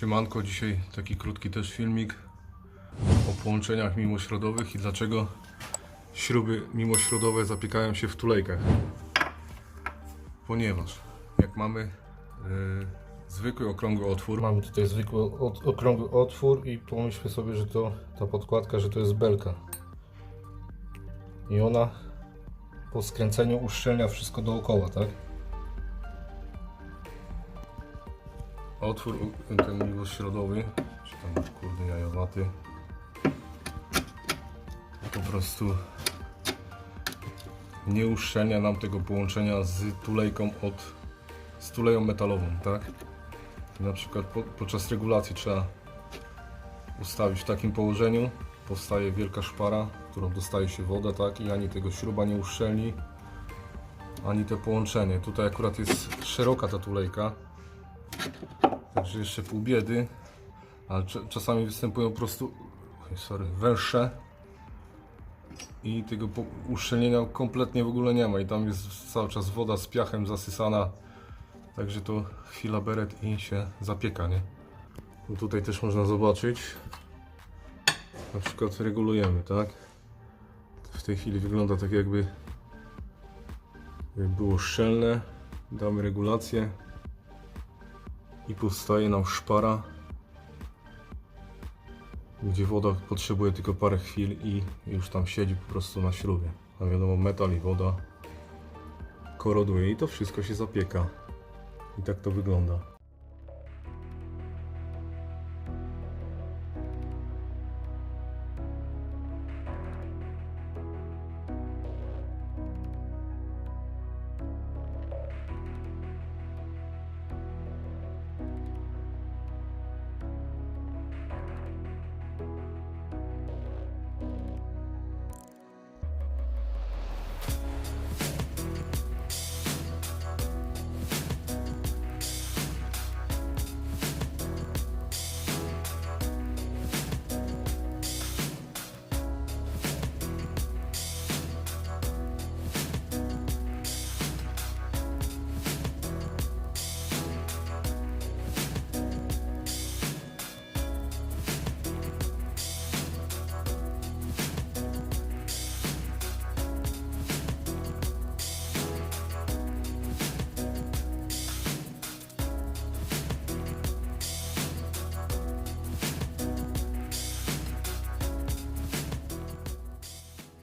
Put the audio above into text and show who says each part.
Speaker 1: Siemanko, dzisiaj taki krótki też filmik o połączeniach mimośrodowych i dlaczego śruby mimośrodowe zapiekają się w tulejkach. Ponieważ jak mamy e, zwykły okrągły otwór,
Speaker 2: Mamy tutaj zwykły od, okrągły otwór i pomyślmy sobie, że to ta podkładka, że to jest belka. I ona po skręceniu uszczelnia wszystko dookoła, tak?
Speaker 1: Otwór ten miłośrodowy, czy tam kurde jajowaty, po prostu nie uszczelnia nam tego połączenia z tulejką od, z tuleją metalową, tak? Na przykład po, podczas regulacji trzeba ustawić w takim położeniu, powstaje wielka szpara, którą dostaje się woda, tak? I ani tego śruba nie uszczelni, ani te połączenie. Tutaj akurat jest szeroka ta tulejka, Także jeszcze pół biedy, ale cza- czasami występują po prostu sorry, węższe i tego uszczelnienia kompletnie w ogóle nie ma. I tam jest cały czas woda z piachem zasysana, także to chwila beret i się zapieka, nie? No tutaj też można zobaczyć, na przykład regulujemy, tak? W tej chwili wygląda tak jakby było szczelne, damy regulację, i powstaje nam szpara, gdzie woda potrzebuje tylko parę chwil i już tam siedzi po prostu na śrubie. A wiadomo, metal i woda koroduje i to wszystko się zapieka. I tak to wygląda.